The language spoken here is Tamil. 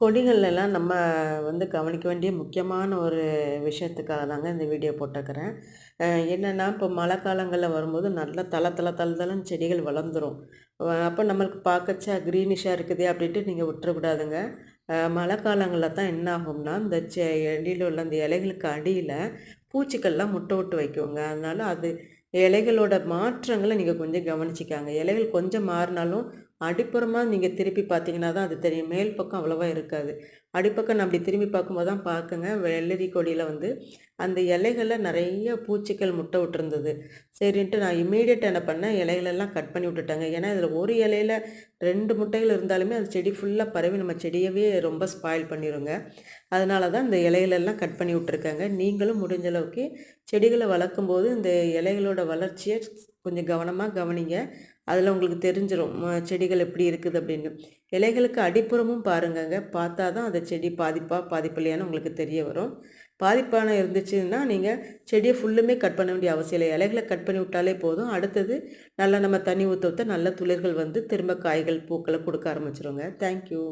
கொடிகள்லாம் நம்ம வந்து கவனிக்க வேண்டிய முக்கியமான ஒரு விஷயத்துக்காக தாங்க இந்த வீடியோ போட்டிருக்கிறேன். என்னென்னா இப்போ மழை காலங்களில் வரும்போது நல்லா தள தள தள செடிகள் வளர்ந்துரும். அப்போ நம்மளுக்கு பார்க்கச்சா க்ரீனிஷாக இருக்குது அப்படின்ட்டு நீங்கள் விட்டுறக்கூடாதுங்க. மழை காலங்களில் தான் என்ன ஆகும்னா இந்த செ உள்ள அந்த இலைகளுக்கு அடியில் பூச்சிக்கள்லாம் முட்டை விட்டு வைக்குவோங்க அதனால் அது இலைகளோட மாற்றங்களை நீங்கள் கொஞ்சம் கவனிச்சிக்காங்க. இலைகள் கொஞ்சம் மாறினாலும் அடிப்புறமாக நீங்கள் திருப்பி பார்த்தீங்கன்னா தான் அது தெரியும். மேல் பக்கம் அவ்வளோவா இருக்காது. அடிப்பக்கம் நான் அப்படி திரும்பி பார்க்கும்போது தான் பார்க்குங்க வெள்ளரி கொடியில் வந்து அந்த இலைகளில் நிறைய பூச்சிகள் முட்டை விட்டுருந்தது. சரின்ட்டு நான் இமீடியட் என்ன பண்ணேன்? இலைகளெல்லாம் கட் பண்ணி விட்டுட்டாங்க. ஏன்னா இதில் ஒரு இலையில் ரெண்டு முட்டைகள் இருந்தாலுமே அது செடி ஃபுல்லாக பரவி நம்ம செடியவே ரொம்ப ஸ்பாயில் பண்ணிடுங்க அதனால தான் இந்த இலைகளெல்லாம் கட் பண்ணி விட்ருக்காங்க நீங்களும் முடிஞ்ச அளவுக்கு செடிகளை வளர்க்கும்போது இந்த இலைகளோட வளர்ச்சியை கொஞ்சம் கவனமாக கவனிங்க. அதில் உங்களுக்கு தெரிஞ்சிடும் செடிகள் எப்படி இருக்குது? அப்படின்னு. இலைகளுக்கு அடிப்புறமும் பாருங்கங்க. பார்த்தா தான் அந்த செடி பாதிப்பாக பாதிப்பில்லையான்னு உங்களுக்கு தெரிய வரும். பாதிப்பான இருந்துச்சுன்னா நீங்கள் செடியை ஃபுல்லுமே கட் பண்ண வேண்டிய அவசியம் இல்லை. இலைகளை கட் பண்ணி விட்டாலே போதும். அடுத்தது நல்லா நம்ம தண்ணி ஊற்ற ஊற்ற நல்ல துளிர்கள் வந்து திரும்ப காய்கள் பூக்களை கொடுக்க ஆரம்பிச்சிருங்க. தேங்க்யூ